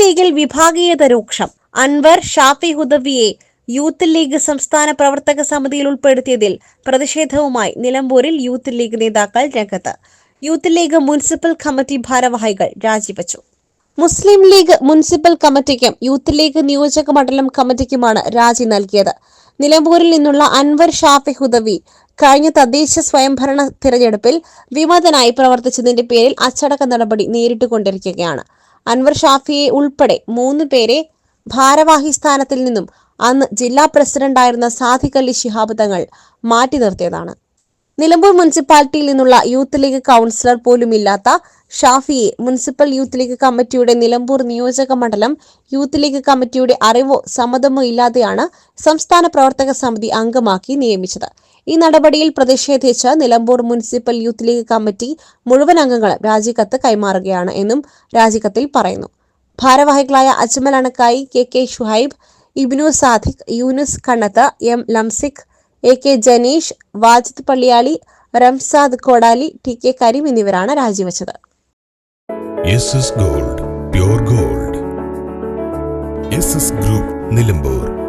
ലീഗിൽ വിഭാഗീയത രൂക്ഷം. അൻവർ ഷാഫി ഹുദവിയെ യൂത്ത് ലീഗ് സംസ്ഥാന പ്രവർത്തക സമിതിയിൽ ഉൾപ്പെടുത്തിയതിൽ പ്രതിഷേധവുമായി നിലമ്പൂരിൽ യൂത്ത് ലീഗ് നേതാക്കൾ രംഗത്ത്. യൂത്ത് ലീഗ് മുനിസിപ്പൽ കമ്മിറ്റി ഭാരവാഹികൾ രാജിവച്ചു. മുസ്ലിം ലീഗ് മുനിസിപ്പൽ കമ്മിറ്റിക്കും യൂത്ത് ലീഗ് നിയോജക മണ്ഡലം കമ്മിറ്റിക്കുമാണ് രാജി നൽകിയത്. നിലമ്പൂരിൽ നിന്നുള്ള അൻവർ ഷാഫി ഹുദവി കഴിഞ്ഞ തദ്ദേശ സ്വയംഭരണ തിരഞ്ഞെടുപ്പിൽ വിമതനായി പ്രവർത്തിച്ചതിന്റെ പേരിൽ അച്ചടക്ക നടപടി നേരിട്ടുകൊണ്ടിരിക്കുകയാണ്. അൻവർ ഷാഫിയെ ഉൾപ്പെടെ മൂന്ന് പേരെ ഭാരവാഹി സ്ഥാനത്തിൽ നിന്നും അന്ന് ജില്ലാ പ്രസിഡന്റായിരുന്ന സാദിഖ് അലി ശിഹാബ് തങ്ങൾ മാറ്റി നിർത്തിയതാണ്. നിലമ്പൂർ മുനിസിപ്പാലിറ്റിയിൽ നിന്നുള്ള യൂത്ത് ലീഗ് കൗൺസിലർ പോലും ഇല്ലാത്ത ഷാഫിയെ മുനിസിപ്പൽ യൂത്ത് ലീഗ് കമ്മിറ്റിയുടെ നിലമ്പൂർ നിയോജക മണ്ഡലം യൂത്ത് ലീഗ് കമ്മിറ്റിയുടെ അറിവോ സമ്മതമോ ഇല്ലാതെയാണ് സംസ്ഥാന പ്രവർത്തക സമിതി അംഗമാക്കി നിയമിച്ചത്. ഈ നടപടിയിൽ പ്രതിഷേധിച്ച് Nilambur municipal youth league committee മുഴുവൻ അംഗങ്ങളും രാജിക്കത്ത് കൈമാറുകയാണ് എന്നും രാജിക്കത്തിൽ പറയുന്നു. ഭാരവാഹികളായ Ajmal Anakkayi K K Shuhaib Ibnu Sadiq Yunus Kannath M Lamsik A K Janeesh Wajid Palliyali Ramsad Kodali T K Kareem എന്നിവരാണ് രാജിവെച്ചത്. Gold pure gold. Group Nilambur.